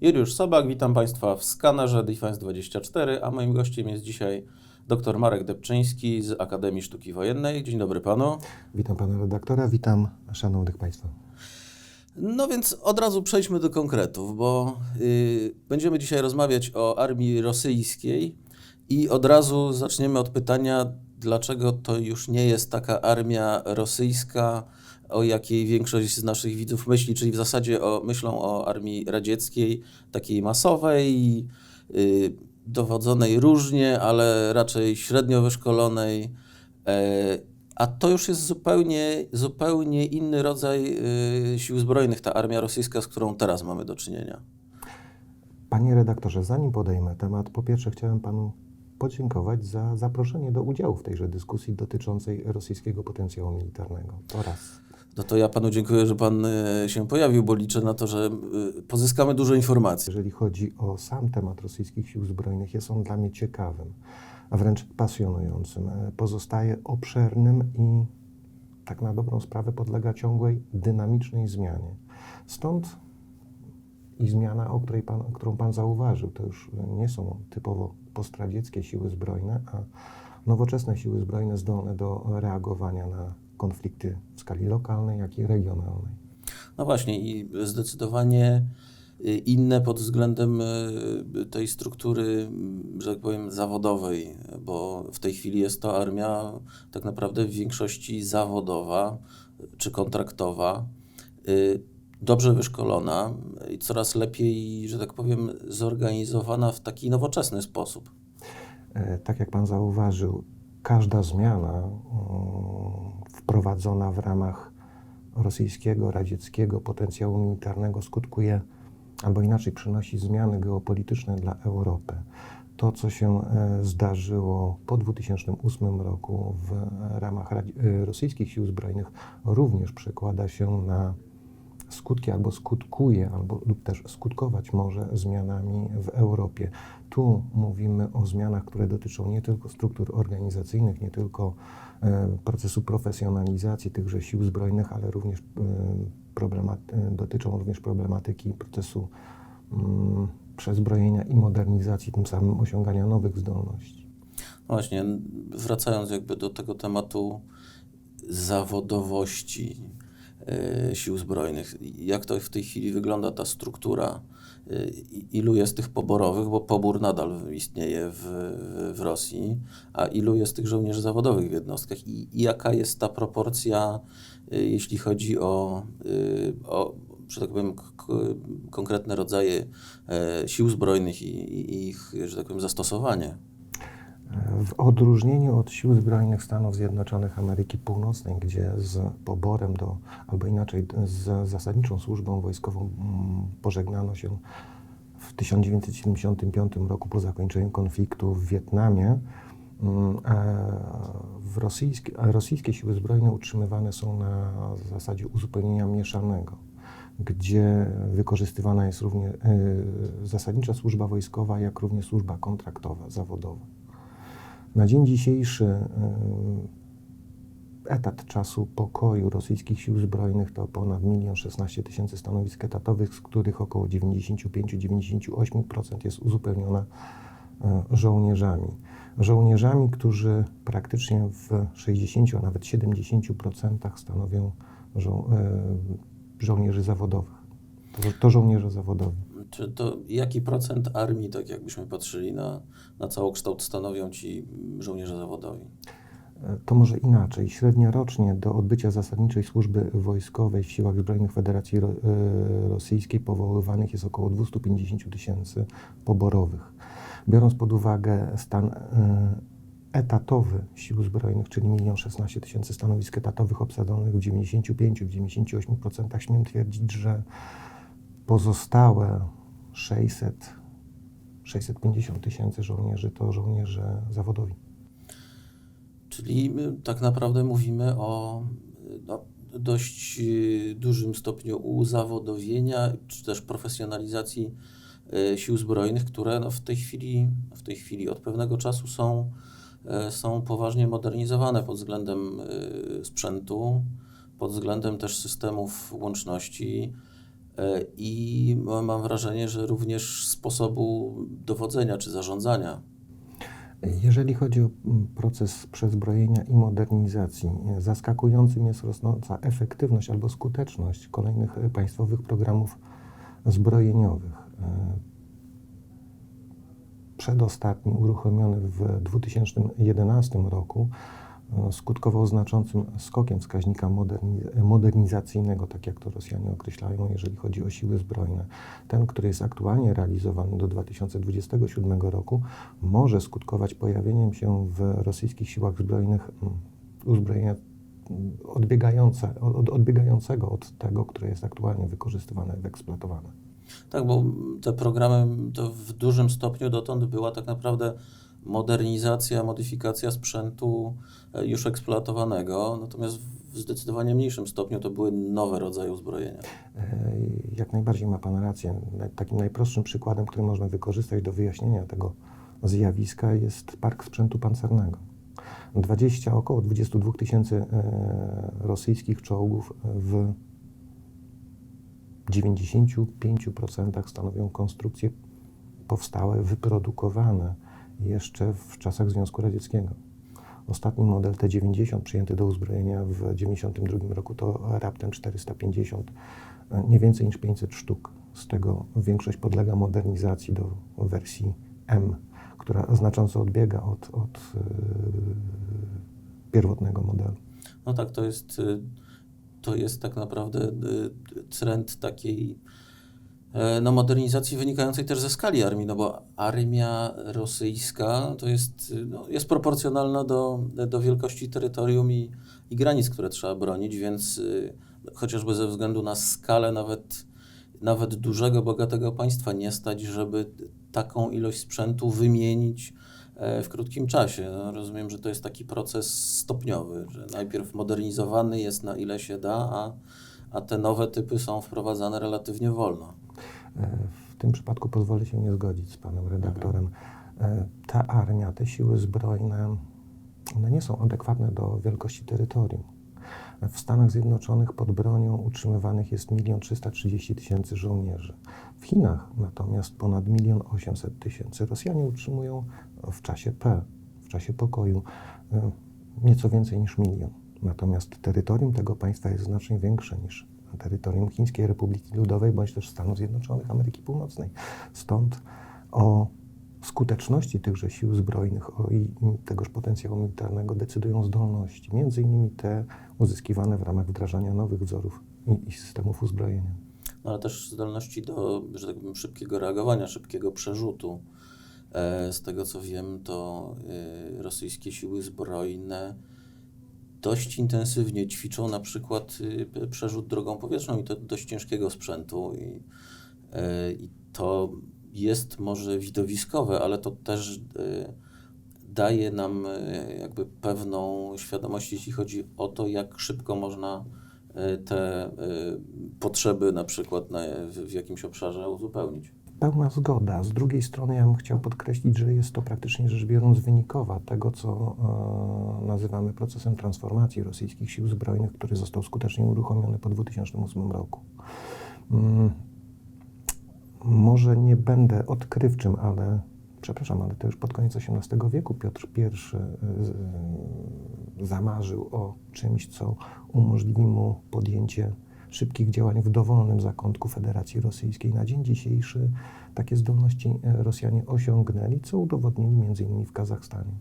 Juliusz Sobak, witam Państwa w skanerze Defense24, a moim gościem jest dzisiaj dr Marek Debczyński z Akademii Sztuki Wojennej. Dzień dobry Panu. Witam pana redaktora, witam szanownych państwa. No więc od razu przejdźmy do konkretów, bo y, będziemy dzisiaj rozmawiać o armii rosyjskiej i od razu zaczniemy od pytania, dlaczego to już nie jest taka armia rosyjska, o jakiej większość z naszych widzów myśli, czyli w zasadzie o, myślą o armii radzieckiej, takiej masowej, y, dowodzonej różnie, ale raczej średnio wyszkolonej. E, a to już jest zupełnie, zupełnie inny rodzaj y, sił zbrojnych, ta armia rosyjska, z którą teraz mamy do czynienia. Panie redaktorze, zanim podejmę temat, po pierwsze chciałem panu podziękować za zaproszenie do udziału w tejże dyskusji dotyczącej rosyjskiego potencjału militarnego. To raz. No to ja panu dziękuję, że pan y, się pojawił, bo liczę na to, że y, pozyskamy dużo informacji. Jeżeli chodzi o sam temat rosyjskich sił zbrojnych, jest on dla mnie ciekawym, a wręcz pasjonującym. E, Pozostaje obszernym i tak na dobrą sprawę podlega ciągłej, dynamicznej zmianie. Stąd i zmiana, o której pan, którą Pan zauważył, to już nie są typowo postradzieckie siły zbrojne, a nowoczesne siły zbrojne zdolne do reagowania na konflikty w skali lokalnej, jak i regionalnej. No właśnie i zdecydowanie y, inne pod względem y, tej struktury, że tak powiem, zawodowej, bo w tej chwili jest to armia tak naprawdę w większości zawodowa czy kontraktowa, y, dobrze wyszkolona i coraz lepiej, że tak powiem, zorganizowana w taki nowoczesny sposób. E, Tak jak Pan zauważył, każda zmiana mm, wprowadzona w ramach rosyjskiego, radzieckiego potencjału militarnego skutkuje, albo inaczej przynosi zmiany geopolityczne dla Europy. To, co się e, zdarzyło po 2008 roku w ramach e, rosyjskich sił zbrojnych, również przekłada się na skutki albo skutkuje, albo lub też skutkować może zmianami w Europie. Tu mówimy o zmianach, które dotyczą nie tylko struktur organizacyjnych, nie tylko procesu profesjonalizacji tychże sił zbrojnych, ale również dotyczą również problematyki procesu mm, przezbrojenia i modernizacji, tym samym osiągania nowych zdolności. No Właśnie, wracając jakby do tego tematu zawodowości sił zbrojnych, jak to w tej chwili wygląda ta struktura? I- Ilu jest tych poborowych, bo pobór nadal istnieje w, w Rosji, a ilu jest tych żołnierzy zawodowych w jednostkach i, i jaka jest ta proporcja, e, jeśli chodzi o, o że tak powiem, konkretne rodzaje e, sił zbrojnych i i ich, że tak powiem, zastosowanie? W odróżnieniu od sił zbrojnych Stanów Zjednoczonych Ameryki Północnej, gdzie z poborem do, albo inaczej z zasadniczą służbą wojskową mm, pożegnano się w 1975 roku po zakończeniu konfliktu w Wietnamie, mm, w rosyjskie, a rosyjskie siły zbrojne utrzymywane są na zasadzie uzupełnienia mieszanego, gdzie wykorzystywana jest również e, zasadnicza służba wojskowa, jak również służba kontraktowa, zawodowa. Na dzień dzisiejszy y, etat czasu pokoju rosyjskich sił zbrojnych to ponad 1 16 tysięcy stanowisk etatowych, z których około 95-98% jest uzupełniona y, żołnierzami. Żołnierzami, którzy praktycznie w 60, a nawet 70% stanowią żo- y, żołnierzy zawodowych. To, to żołnierze zawodowi. Czy to jaki procent armii, tak jakbyśmy patrzyli na, na całokształt, stanowią ci żołnierze zawodowi? To może inaczej. Średnio rocznie do odbycia zasadniczej służby wojskowej w siłach zbrojnych Federacji e, Rosyjskiej powoływanych jest około 250 tysięcy poborowych. Biorąc pod uwagę stan e, etatowy sił zbrojnych, czyli 1 16 tysięcy stanowisk etatowych obsadzonych w 95-98%, śmiem twierdzić, że pozostałe 600 650 tysięcy żołnierzy to żołnierze zawodowi. Czyli tak naprawdę mówimy o no, dość y, dużym stopniu uzawodowienia czy też profesjonalizacji y, sił zbrojnych, które no, w tej chwili, w tej chwili od pewnego czasu są, y, są poważnie modernizowane pod względem y, sprzętu, pod względem też systemów łączności. E, i ma- mam wrażenie, że również sposobu dowodzenia czy zarządzania. Jeżeli chodzi o mm, proces przezbrojenia i modernizacji, e, zaskakującym jest rosnąca efektywność albo skuteczność kolejnych e, państwowych programów zbrojeniowych. Przedostatni, uruchomiony w 2011 roku, skutkował znaczącym skokiem wskaźnika moderni- modernizacyjnego, tak jak to Rosjanie określają, jeżeli chodzi o siły zbrojne. Ten, który jest aktualnie realizowany do 2027 roku, może skutkować pojawieniem się w rosyjskich siłach zbrojnych mm, uzbrojenia mm, odbiegające, od, odbiegającego od tego, które jest aktualnie wykorzystywane, wyeksploatowane. Tak, bo te programy to w dużym stopniu dotąd była tak naprawdę modernizacja, modyfikacja sprzętu e, już eksploatowanego, natomiast w zdecydowanie mniejszym stopniu to były nowe rodzaje uzbrojenia. E, Jak najbardziej ma Pan rację. Takim najprostszym przykładem, który można wykorzystać do wyjaśnienia tego zjawiska jest park sprzętu pancernego. 20, około 22 tysięcy e, rosyjskich czołgów w 95% stanowią konstrukcje powstałe, wyprodukowane jeszcze w czasach Związku Radzieckiego. Ostatni model T-90 przyjęty do uzbrojenia w 1992 roku to raptem 450, e, nie więcej niż 500 sztuk. Z tego większość podlega modernizacji do wersji M, która znacząco odbiega od, od e, pierwotnego modelu. No tak, to jest, y, to jest tak naprawdę y, trend takiej e, no, modernizacji wynikającej też ze skali armii, no bo armia rosyjska to jest, no, jest proporcjonalna do, do wielkości terytorium i, i granic, które trzeba bronić, więc y, chociażby ze względu na skalę nawet, nawet dużego, bogatego państwa nie stać, żeby taką ilość sprzętu wymienić e, w krótkim czasie. No, rozumiem, że to jest taki proces stopniowy, że najpierw modernizowany jest na ile się da, a, a te nowe typy są wprowadzane relatywnie wolno. W tym przypadku pozwolę się nie zgodzić z panem redaktorem. E, Ta armia, te siły zbrojne, one nie są adekwatne do wielkości terytorium. W Stanach Zjednoczonych pod bronią utrzymywanych jest 1 330 tysięcy żołnierzy. W Chinach natomiast ponad 1 800 tysięcy. Rosjanie utrzymują w czasie P, w czasie pokoju, e, nieco więcej niż milion. Natomiast terytorium tego państwa jest znacznie większe niż terytorium Chińskiej Republiki Ludowej bądź też Stanów Zjednoczonych Ameryki Północnej. Stąd o skuteczności tychże sił zbrojnych o i tegoż potencjału militarnego decydują zdolności, między innymi te uzyskiwane w ramach wdrażania nowych wzorów i, i systemów uzbrojenia. No, ale też zdolności do, że tak powiem, szybkiego reagowania, szybkiego przerzutu. E, Z tego co wiem, to e, rosyjskie siły zbrojne dość intensywnie ćwiczą na przykład y, przerzut drogą powietrzną i to dość ciężkiego sprzętu. I, e, i to jest może widowiskowe, ale to też e, daje nam e, jakby pewną świadomość, jeśli chodzi o to, jak szybko można e, te e, potrzeby na przykład na, w, w jakimś obszarze uzupełnić. Pełna zgoda. Z drugiej strony ja bym chciał podkreślić, że jest to praktycznie rzecz biorąc wynikowa tego, co e, nazywamy procesem transformacji rosyjskich sił zbrojnych, który został skutecznie uruchomiony po 2008 roku. Mm, może nie będę odkrywczym, ale przepraszam, ale to już pod koniec XVIII wieku Piotr I y, z- zamarzył o czymś, co umożliwi mu podjęcie szybkich działań w dowolnym zakątku Federacji Rosyjskiej. Na dzień dzisiejszy takie zdolności e, Rosjanie osiągnęli, co udowodnili innymi w Kazachstanie.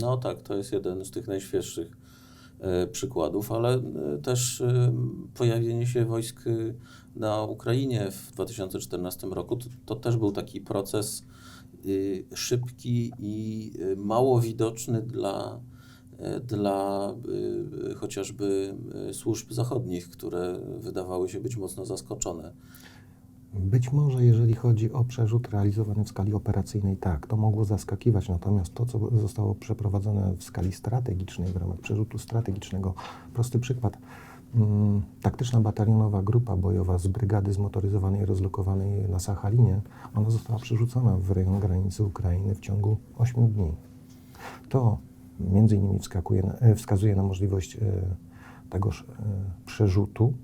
No tak, to jest jeden z tych najświeższych e, przykładów, ale e, też pojawienie się wojsk na Ukrainie w 2014 roku, to, to też był taki proces szybki i mało widoczny dla, dla chociażby e, służb zachodnich, które wydawały się być mocno zaskoczone. Być może, jeżeli chodzi o przerzut realizowany w skali operacyjnej, tak, to mogło zaskakiwać, natomiast to, co zostało przeprowadzone w skali strategicznej, w ramach przerzutu strategicznego, prosty przykład, mm, taktyczna batalionowa grupa bojowa z brygady zmotoryzowanej rozlokowanej na Sachalinie, ona została przerzucona w rejon granicy Ukrainy w ciągu 8 dni. To między innymi wskakuje e, wskazuje na możliwość e, tegoż e, przerzutu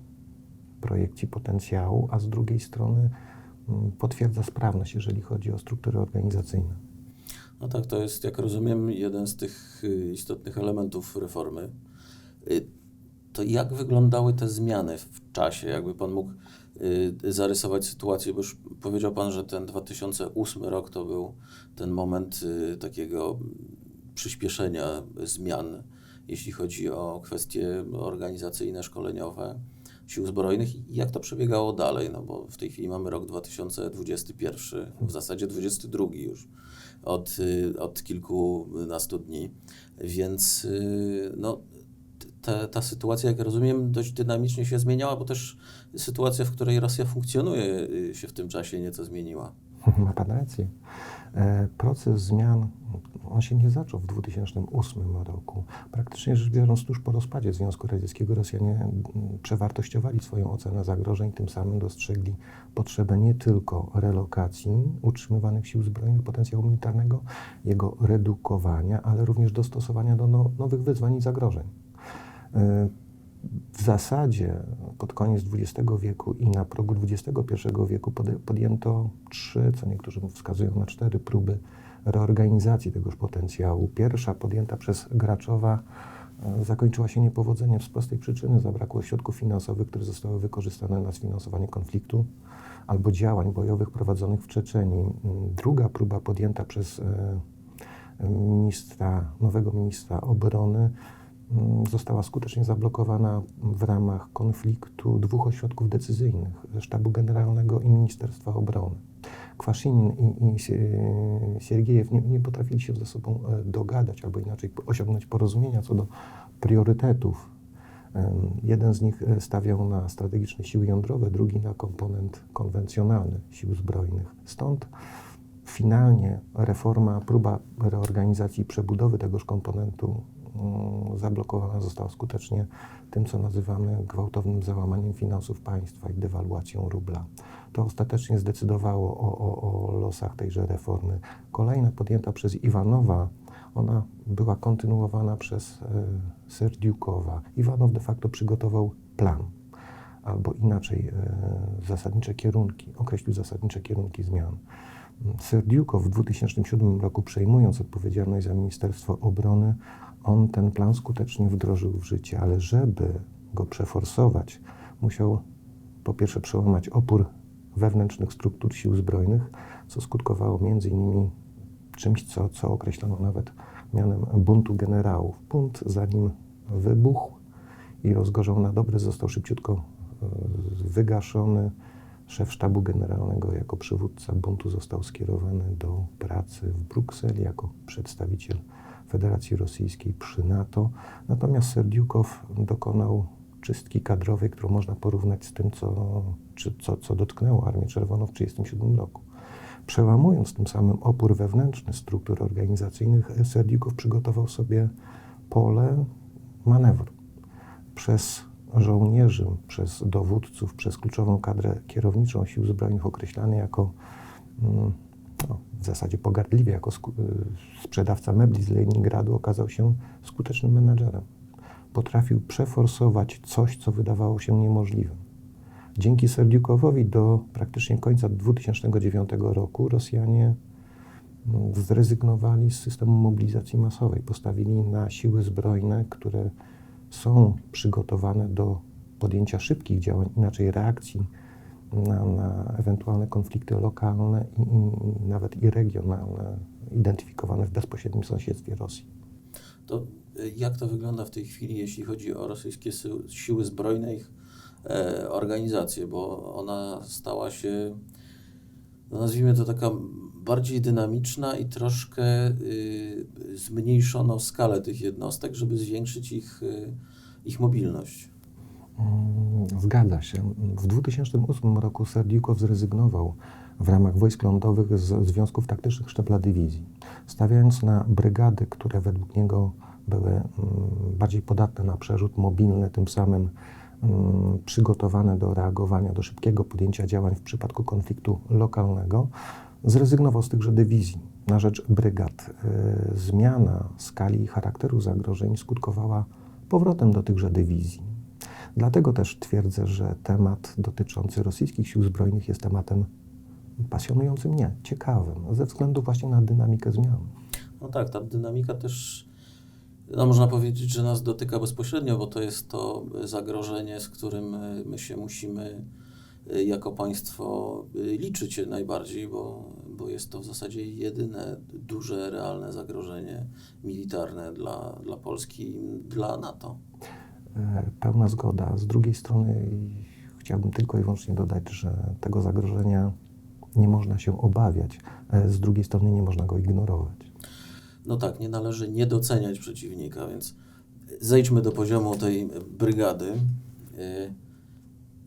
projekcji potencjału, a z drugiej strony mm, potwierdza sprawność, jeżeli chodzi o struktury organizacyjne. No tak, to jest, jak rozumiem, jeden z tych y, istotnych elementów reformy. Y, To jak wyglądały te zmiany w czasie? Jakby Pan mógł y, zarysować sytuację, bo już powiedział Pan, że ten 2008 rok to był ten moment takiego przyspieszenia zmian, jeśli chodzi o kwestie organizacyjne, szkoleniowe sił zbrojnych. Jak to przebiegało dalej? No bo w tej chwili mamy rok 2021, w zasadzie 22 już od, od kilkunastu dni, więc no, ta, ta sytuacja, jak rozumiem, dość dynamicznie się zmieniała, bo też sytuacja, w której Rosja funkcjonuje, y, się w tym czasie nieco zmieniła. Ma Pan rację. E, Proces zmian, on się nie zaczął w 2008 roku. Praktycznie rzecz biorąc, tuż po rozpadzie Związku Radzieckiego Rosjanie przewartościowali swoją ocenę zagrożeń, tym samym dostrzegli potrzebę nie tylko relokacji utrzymywanych sił zbrojnych potencjału militarnego, jego redukowania, ale również dostosowania do no, nowych wyzwań i zagrożeń. E, w zasadzie pod koniec XX wieku i na progu XXI wieku podjęto trzy, co niektórzy wskazują na cztery próby reorganizacji tegoż potencjału. Pierwsza podjęta przez Graczowa e, zakończyła się niepowodzeniem z prostej przyczyny. Zabrakło środków finansowych, które zostały wykorzystane na sfinansowanie konfliktu albo działań bojowych prowadzonych w Czeczenii. Mm, Druga próba podjęta przez e, ministra, nowego ministra obrony mm, została skutecznie zablokowana w ramach konfliktu dwóch ośrodków decyzyjnych, Sztabu Generalnego i Ministerstwa Obrony. Kwasinin i, i Sie- Siergiejew nie, nie potrafili się ze sobą e, dogadać, albo inaczej osiągnąć porozumienia co do priorytetów. Jeden z nich e, stawiał na strategiczne siły jądrowe, drugi na komponent konwencjonalny sił zbrojnych. Stąd finalnie reforma, próba reorganizacji i przebudowy tegoż komponentu mm, zablokowana została skutecznie tym, co nazywamy gwałtownym załamaniem finansów państwa i dewaluacją rubla. To ostatecznie zdecydowało o, o, o losach tejże reformy. Kolejna podjęta przez Iwanowa, ona była kontynuowana przez e, Serdiukowa. Iwanow de facto przygotował plan, albo inaczej e, zasadnicze kierunki, określił zasadnicze kierunki zmian. Serdiukow w 2007 roku przejmując odpowiedzialność za Ministerstwo Obrony, on ten plan skutecznie wdrożył w życie, ale żeby go przeforsować, musiał po pierwsze przełamać opór wewnętrznych struktur sił zbrojnych, co skutkowało między innymi czymś, co, co określono nawet mianem buntu generałów. Bunt zanim wybuchł i rozgorzał na dobre, został szybciutko e, wygaszony. Szef sztabu generalnego jako przywódca buntu został skierowany do pracy w Brukseli jako przedstawiciel Federacji Rosyjskiej przy NATO. Natomiast Serdiukow dokonał czystki kadrowej, którą można porównać z tym, co, czy, co, co dotknęło Armię Czerwoną w 1937 roku. Przełamując tym samym opór wewnętrzny struktur organizacyjnych, Serdiukow przygotował sobie pole manewru. Przez żołnierzy, przez dowódców, przez kluczową kadrę kierowniczą sił zbrojnych określany jako mm, no, w zasadzie pogardliwie jako y, sprzedawca mebli z Leningradu okazał się skutecznym menedżerem. Potrafił przeforsować coś, co wydawało się niemożliwym. Dzięki Serdiukowowi do praktycznie końca 2009 roku Rosjanie mm, zrezygnowali z systemu mobilizacji masowej. Postawili na siły zbrojne, które są przygotowane do podjęcia szybkich działań, inaczej reakcji na, na ewentualne konflikty lokalne i, i nawet i regionalne, identyfikowane w bezpośrednim sąsiedztwie Rosji. To y, jak to wygląda w tej chwili, jeśli chodzi o rosyjskie sy- siły zbrojne, ich e, organizację, bo ona stała się, no nazwijmy to taka bardziej dynamiczna i troszkę y, zmniejszono skalę tych jednostek, żeby zwiększyć ich, y, ich mobilność. Mm, Zgadza się. W 2008 roku Serdiukow zrezygnował w ramach wojsk lądowych z związków taktycznych sztabla dywizji, stawiając na brygady, które według niego były mm, bardziej podatne na przerzut, mobilne, tym samym mm, przygotowane do reagowania, do szybkiego podjęcia działań w przypadku konfliktu lokalnego, zrezygnował z tychże dywizji na rzecz brygad. Y, Zmiana skali i charakteru zagrożeń skutkowała powrotem do tychże dywizji. Dlatego też twierdzę, że temat dotyczący rosyjskich sił zbrojnych jest tematem pasjonującym mnie, ciekawym, ze względu właśnie na dynamikę zmian. No tak, ta dynamika też, no można powiedzieć, że nas dotyka bezpośrednio, bo to jest to zagrożenie, z którym y, my się musimy y, jako państwo y, liczyć najbardziej, bo, bo jest to w zasadzie jedyne duże, realne zagrożenie militarne dla, dla Polski i dla NATO. E, Pełna zgoda. Z drugiej strony chciałbym tylko i wyłącznie dodać, że tego zagrożenia nie można się obawiać. E, Z drugiej strony nie można go ignorować. No tak, nie należy nie doceniać przeciwnika, więc zejdźmy do poziomu tej brygady. Y,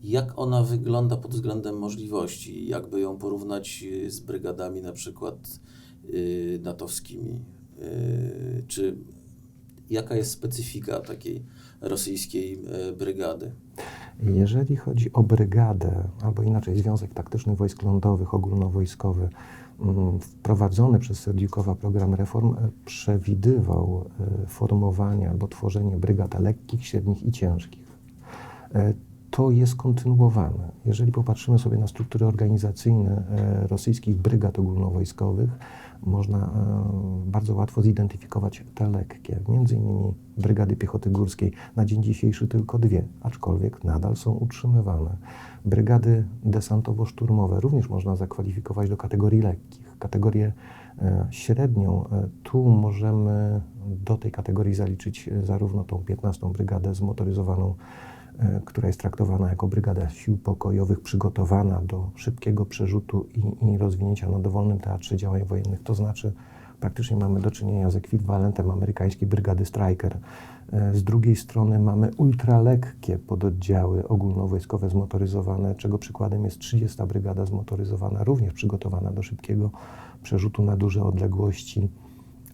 Jak ona wygląda pod względem możliwości? Jakby ją porównać y, z brygadami na przykład natowskimi? Czy jaka jest specyfika takiej rosyjskiej brygady? Jeżeli chodzi o brygadę, albo inaczej Związek Taktycznych Wojsk Lądowych, ogólnowojskowy, mm, wprowadzony przez Serdiukowa program reform e, przewidywał e, formowanie albo tworzenie brygad lekkich, średnich i ciężkich. To jest kontynuowane. Jeżeli popatrzymy sobie na struktury organizacyjne e, rosyjskich brygad ogólnowojskowych, można e, bardzo łatwo zidentyfikować te lekkie. Między innymi brygady piechoty górskiej, na dzień dzisiejszy tylko dwie, aczkolwiek nadal są utrzymywane. Brygady desantowo-szturmowe również można zakwalifikować do kategorii lekkich. Kategorię e, średnią, tu możemy do tej kategorii zaliczyć zarówno tą 15. brygadę zmotoryzowaną która jest traktowana jako brygada sił pokojowych przygotowana do szybkiego przerzutu i, i rozwinięcia na dowolnym teatrze działań wojennych. To znaczy praktycznie mamy do czynienia z ekwiwalentem amerykańskiej brygady Striker. E, Z drugiej strony mamy ultralekkie pododdziały ogólnowojskowe zmotoryzowane, czego przykładem jest 30. brygada zmotoryzowana, również przygotowana do szybkiego przerzutu na duże odległości.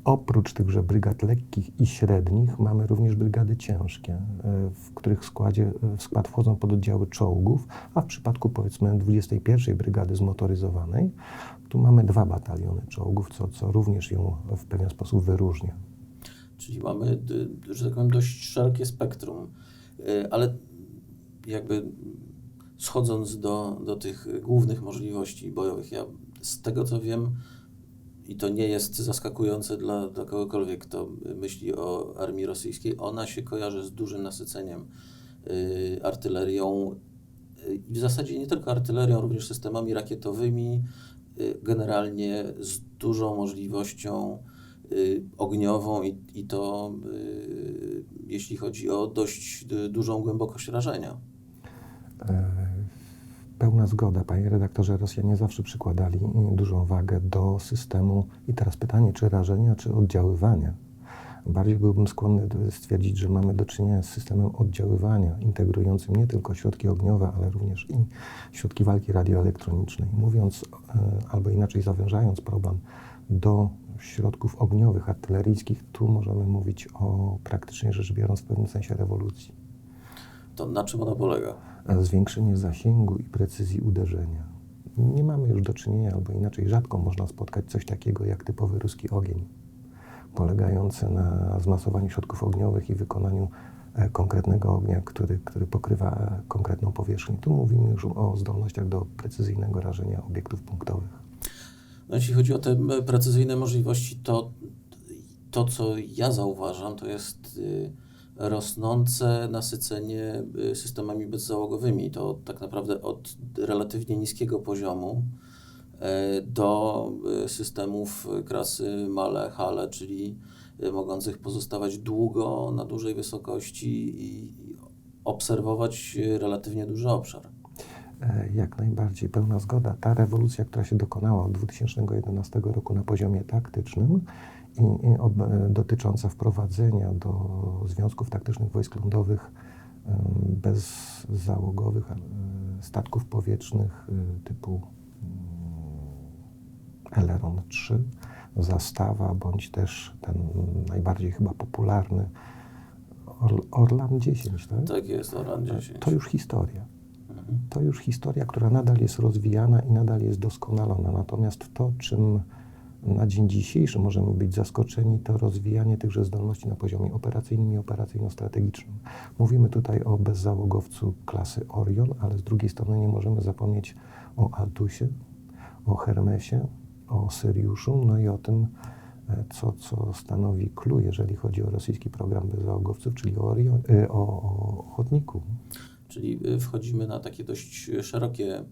Oprócz tychże brygad lekkich i średnich mamy również brygady ciężkie, e, w których składzie, w skład wchodzą pododdziały czołgów, a w przypadku powiedzmy 21 brygady zmotoryzowanej, tu mamy dwa bataliony czołgów, co, co również ją w pewien sposób wyróżnia. Czyli mamy, że tak powiem, dość szerokie spektrum, Y, ale jakby schodząc do, do tych głównych możliwości bojowych, ja z tego co wiem, i to nie jest zaskakujące dla, dla kogokolwiek, kto myśli o armii rosyjskiej, ona się kojarzy z dużym nasyceniem y, artylerią y, i w zasadzie nie tylko artylerią, również systemami rakietowymi, y, generalnie z dużą możliwością y, ogniową i, i to y, jeśli chodzi o dość y, dużą głębokość rażenia. Pełna zgoda, panie redaktorze. Rosjanie zawsze przykładali dużą wagę do systemu i teraz pytanie, czy rażenia, czy oddziaływania. Bardziej byłbym skłonny stwierdzić, że mamy do czynienia z systemem oddziaływania, integrującym nie tylko środki ogniowe, ale również i środki walki radioelektronicznej. Mówiąc, e, albo inaczej zawężając problem do środków ogniowych, artyleryjskich, tu możemy mówić o praktycznie rzecz biorąc w pewnym sensie rewolucji To na czym ona polega? Zwiększenie zasięgu i precyzji uderzenia. Nie mamy już do czynienia, albo inaczej rzadko można spotkać coś takiego jak typowy ruski ogień, polegający na zmasowaniu środków ogniowych i wykonaniu e, konkretnego ognia, który, który pokrywa e, konkretną powierzchnię. Tu mówimy już o zdolnościach do precyzyjnego rażenia obiektów punktowych. No, jeśli chodzi o te m, precyzyjne możliwości, to to, co ja zauważam, to jest y, rosnące nasycenie y, systemami bezzałogowymi. To tak naprawdę od relatywnie niskiego poziomu e, do y, systemów klasy Male, Hale, czyli y, mogących pozostawać długo na dużej wysokości i obserwować y, relatywnie duży obszar. E, Jak najbardziej pełna zgoda. Ta rewolucja, która się dokonała od 2011 roku na poziomie taktycznym dotycząca wprowadzenia do związków taktycznych wojsk lądowych bezzałogowych e, statków powietrznych e, typu mm, Eleron 3, Zastawa, bądź też ten najbardziej chyba popularny Orl- Orlan 10, tak? Tak jest, Oran 10. To już historia Mhm. to już historia, która nadal jest rozwijana i nadal jest doskonalona. Natomiast to, czym na dzień dzisiejszy możemy być zaskoczeni, to rozwijanie tychże zdolności na poziomie operacyjnym i operacyjno-strategicznym. Mówimy tutaj o bezzałogowcu klasy Orion, ale z drugiej strony nie możemy zapomnieć o Altusie, o Hermesie, o Syriuszu, no i o tym, e, co, co stanowi clue, jeżeli chodzi o rosyjski program bezzałogowców, czyli o, Orion, e, o, o Ochotniku. Czyli y, wchodzimy na takie dość szerokie,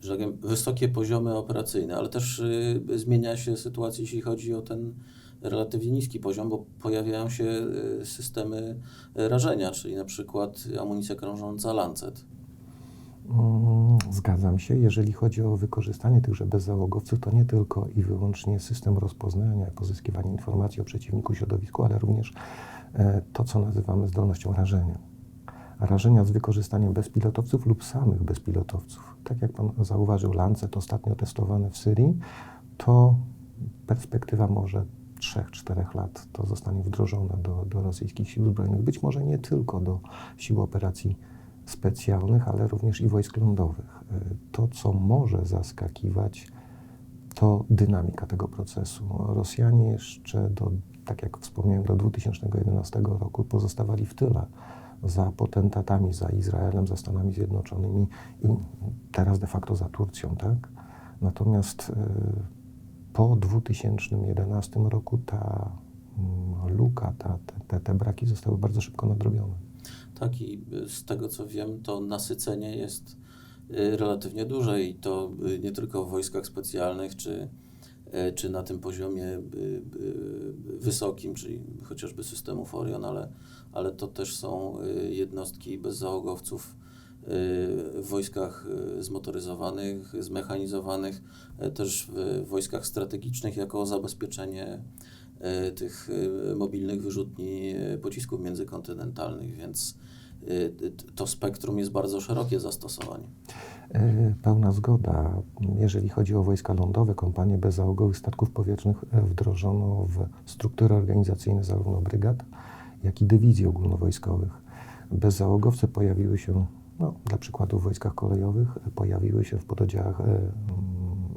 że tak powiem, wysokie poziomy operacyjne, ale też y, zmienia się sytuacja, jeśli chodzi o ten relatywnie niski poziom, bo pojawiają się y, systemy rażenia, czyli na przykład amunicja krążąca Lancet. Mm, Zgadzam się. Jeżeli chodzi o wykorzystanie tychże bezzałogowców, to nie tylko i wyłącznie system rozpoznania, pozyskiwanie informacji o przeciwniku, środowisku, ale również e, to, co nazywamy zdolnością rażenia. Rażenia z wykorzystaniem bezpilotowców lub samych bezpilotowców. Tak jak Pan zauważył, Lancet ostatnio testowany w Syrii, to perspektywa może 3-4 lat to zostanie wdrożone do, do rosyjskich sił zbrojnych. Być może nie tylko do sił operacji specjalnych, ale również i wojsk lądowych. To, co może zaskakiwać, to dynamika tego procesu. Rosjanie jeszcze do, tak jak wspomniałem, do 2011 roku pozostawali w tyle za potentatami, za Izraelem, za Stanami Zjednoczonymi i teraz de facto za Turcją, tak? Natomiast y, po 2011 roku ta mm, luka, ta, te, te, braki zostały bardzo szybko nadrobione. Tak i y, z tego co wiem, to nasycenie jest y, relatywnie duże i to nie tylko w wojskach specjalnych, czy, czy na tym poziomie y, y, wysokim, czyli chociażby systemów Orion, ale, ale to też są jednostki bezzałogowców y, w wojskach zmotoryzowanych, zmechanizowanych, też w wojskach strategicznych jako zabezpieczenie tych y, mobilnych wyrzutni y, pocisków międzykontynentalnych, więc to spektrum jest bardzo szerokie zastosowań. E, Pełna zgoda. Jeżeli chodzi o wojska lądowe, kompanie bezzałogowych statków powietrznych e, wdrożono w struktury organizacyjne zarówno brygad, jak i dywizji ogólnowojskowych. Bezzałogowce pojawiły się, no, dla przykładu w wojskach kolejowych, e, pojawiły się w pododdziałach e, mm,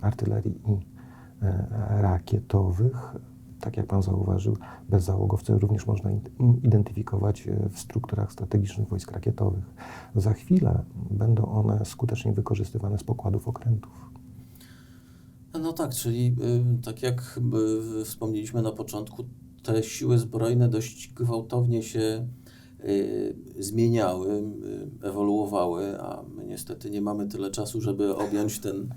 artylerii i e, rakietowych. Tak jak Pan zauważył, bezzałogowce również można identyfikować e, w strukturach strategicznych wojsk rakietowych. Za chwilę będą one skutecznie wykorzystywane z pokładów okrętów. No tak, czyli y, tak jak y, wspomnieliśmy na początku, te siły zbrojne dość gwałtownie się zmieniały, y, ewoluowały, a my niestety nie mamy tyle czasu, żeby objąć ten,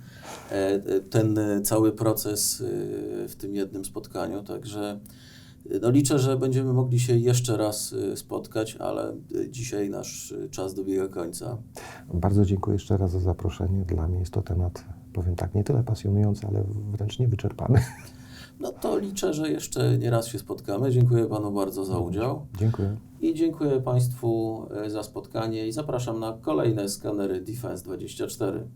e, e, ten e, cały proces y, w tym jednym spotkaniu. Także y, no liczę, że będziemy mogli się jeszcze raz y, spotkać, ale y, dzisiaj nasz y, czas dobiega końca. Bardzo dziękuję jeszcze raz za zaproszenie. Dla mnie jest to temat, powiem tak, nie tyle pasjonujący, ale wręcz niewyczerpany. No to liczę, że jeszcze nie raz się spotkamy. Dziękuję Panu bardzo za udział. Dziękuję. I dziękuję Państwu e, za spotkanie i zapraszam na kolejne skanery Defense 24.